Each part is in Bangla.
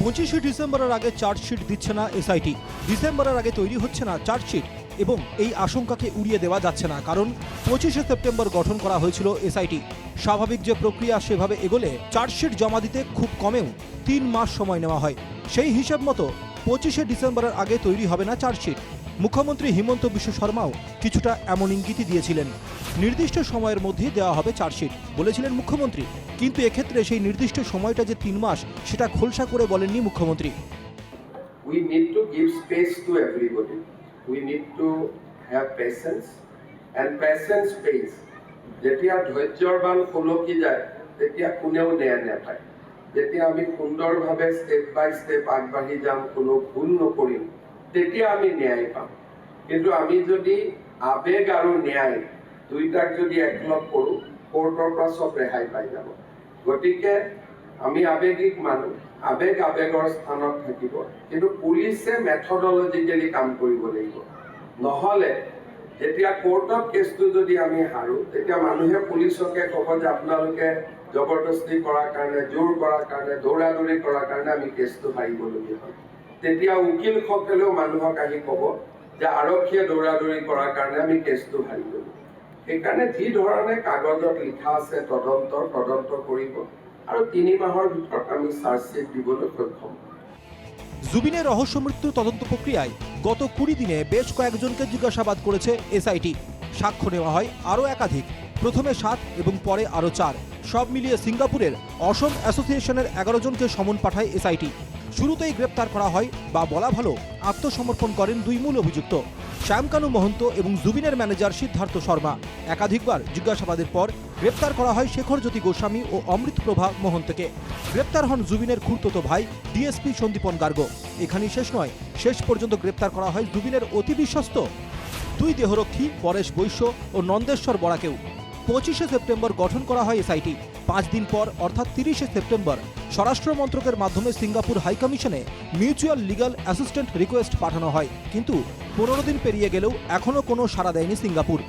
পঁচিশে ডিসেম্বরের আগে চার্জশিট দিচ্ছে না এসআইটি ডিসেম্বরের আগে তৈরি হচ্ছে না চার্জশিট এবং এই আশঙ্কাকে উড়িয়ে দেওয়া যাচ্ছে না, কারণ পঁচিশে সেপ্টেম্বর গঠন করা হয়েছিল এসআইটি স্বাভাবিক যে প্রক্রিয়া সেভাবে এগোলে চার্জশিট জমা দিতে খুব কমেও তিন মাস সময় নেওয়া হয়। সেই হিসাব মতো পঁচিশে ডিসেম্বরের আগে তৈরি হবে না চার্জশিট। মুখ্যমন্ত্রী হিমন্ত বিশ্ব শর্মাও কিছুটা এমন ইঙ্গিতই দিয়েছিলেন। নির্দিষ্ট সময়ের মধ্যে দেওয়া হবে চার্জশিট, বলেছিলেন মুখ্যমন্ত্রী। কিন্তু এক্ষেত্রে সেই নির্দিষ্ট সময়টা যে তিন মাস, সেটা খোলসা করে বলেননি মুখ্যমন্ত্রী। We need to give space to everybody. We need to have patience. And patience pays. যেতিয়া ধৈৰ্য্যবান সুলকি যায়, তেতিয়া কোনেও নেয়া নাপায়। যেতিয়া আমি সুন্দৰভাৱে ষ্টেপ বাই ষ্টেপ আগবাঢ়ি যাম, কোনো ভুল নকৰিম। তেতিয়া আমি ন্যায় পাম। কিন্তু আমি যদি আৱেগ আৰু ন্যায় দুইটাক যদি একলগ কৰোঁ, কোৰ্টৰ পৰা চব ৰেহাই পাই যাব। গতিকে আমি আৱেগিক মানুহ, আৱেগ আৱেগৰ স্থানত থাকিব। কিন্তু পুলিচে মেথডলজিকেলি কাম কৰিব লাগিব। নহ'লে যেতিয়া কোৰ্টত কেছটো যদি আমি হাৰোঁ, তেতিয়া মানুহে পুলিচকে ক'ব যে আপোনালোকে জবৰদস্তি কৰাৰ কাৰণে, জোৰ কৰাৰ কাৰণে দৌৰা দৌৰি কৰাৰ কাৰণে আমি কেছটো হাৰিবলগীয়া হয়। তেতিয়া উকিল উকিলসকলেও মানুহক আহি ক'ব যে আৰক্ষীয়ে দৌৰা দৌৰি কৰাৰ কাৰণে আমি কেছটো হাৰি গ'লোঁ সেইকাৰণে যি ধৰণে কাগজত লিখা আছে তদন্ত তদন্ত কৰিব আৰু তিনি মাহৰ ভিতৰত আমি চাৰ্জশ্বিট দিবলৈ সক্ষম। জুবিনের রহস্য মৃত্যু তদন্ত প্রক্রিয়ায় গত কুড়ি দিনে বেশ কয়েকজনকে জিজ্ঞাসাবাদ করেছে এসআইটি সাক্ষ্য নেওয়া হয় আরও একাধিক। প্রথমে সাত এবং পরে আরও চার। সব মিলিয়ে সিঙ্গাপুরের অসম অ্যাসোসিয়েশনের এগারো জনকে সমন পাঠায় এসআইটি। শুরুতেই গ্রেপ্তার করা হয় বা বলা ভালো আত্মসমর্পণ করেন দুই মূল অভিযুক্ত, শ্যামকানু মহন্ত এবং জুবিনের ম্যানেজার সিদ্ধার্থ শর্মা। একাধিকবার জিজ্ঞাসাবাদের পর গ্রেপ্তার করা হয় শেখর জ্যোতি গোস্বামী ও অমৃত প্রভা মোহন্তকে। গ্রেপ্তার হন জুবিনের খুড়তো ভাই ডিএসপি সন্দীপন গার্গ। এখানেই শেষ নয়, শেষ পর্যন্ত গ্রেপ্তার করা হয় জুবিনের অতি বিশ্বস্ত দুই দেহরক্ষী পরেশ বৈশ্য ও নন্দেশ্বর বরাকেও। পঁচিশে সেপ্টেম্বর গঠন করা হয় এসআইটি। পাঁচ দিন পর, অর্থাৎ তিরিশে সেপ্টেম্বর, স্বরাষ্ট্র মন্ত্রকের মাধ্যমে সিঙ্গাপুর হাইকমিশনে মিউচুয়াল লিগাল অ্যাসিস্ট্যান্ট রিকোয়েস্ট পাঠানো হয়। কিন্তু পনেরো দিন পেরিয়ে গেলেও এখনও কোনো সাড়া দেয়নি সিঙ্গাপুর।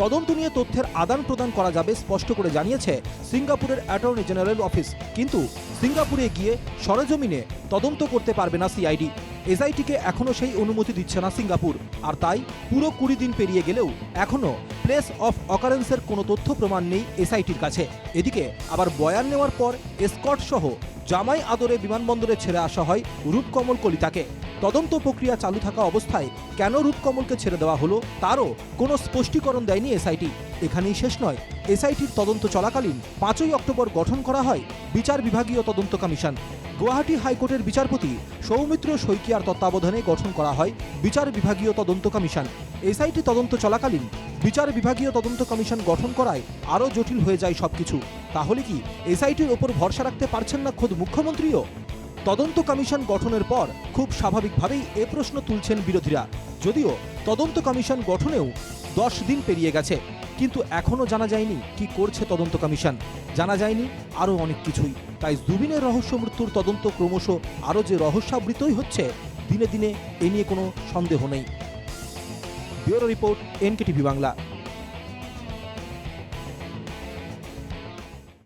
তদন্ত নিয়ে তথ্যের আদান প্রদান করা যাবে স্পষ্ট করে জানিয়েছে সিঙ্গাপুরের অ্যাটর্নি জেনারেল অফিস। কিন্তু সিঙ্গাপুরে গিয়ে সরেজমিনে তদন্ত করতে পারবে না সিআইডি। এসআইটিকে এখনও সেই অনুমতি দিচ্ছে না সিঙ্গাপুর। আর তাই পুরো কুড়ি দিন পেরিয়ে গেলেও এখনও প্লেস অফ অকারেন্সের কোনো তথ্য প্রমাণ নেই এসআইটির কাছে। এদিকে আবার বয়ান নেওয়ার পর এসকট সহ জামাই আদরে বিমানবন্দরে ছেড়ে আসা হয় রূপকমল কলিতাকে। তদন্ত প্রক্রিয়া চালু থাকা অবস্থায় কেন রূপকমলকে ছেড়ে দেওয়া হলো তারও কোনো স্পষ্টীকরণ দেয়নি এসআইটি। এখানেই শেষ নয়। এসআইটির তদন্ত চলাকালীন পাঁচই অক্টোবর গঠন করা হয় বিচার বিভাগীয় তদন্ত কমিশন। গুয়াহাটি হাইকোর্টের বিচারপতি সৌমিত্র শইকিয়ার তত্ত্বাবধানে গঠন করা হয় বিচার বিভাগীয় তদন্ত কমিশন। এসআইটি তদন্ত চলাকালীন বিচার বিভাগীয় তদন্ত কমিশন গঠন করায় আরও জটিল হয়ে যায় সবকিছু। তাহলে কি এসআইটির ওপর ভরসা রাখতে পারছেন না খোদ মুখ্যমন্ত্রীও? তদন্ত কমিশন গঠনের পর খুব স্বাভাবিকভাবেই এ প্রশ্ন তুলছেন বিরোধীরা। যদিও তদন্ত কমিশন গঠনেও দশ দিন পেরিয়ে গেছে। কিন্তু এখনও জানা যায়নি কি করছে তদন্ত কমিশন। জানা যায়নি আরও অনেক কিছুই। তাই জুবিনের রহস্য মৃত্যুর তদন্ত ক্রমশ আরও যে রহস্যাবৃতই হচ্ছে, দিনে দিনে এ নিয়ে কোনো সন্দেহ নেই। Bureau report NKTV Bangla.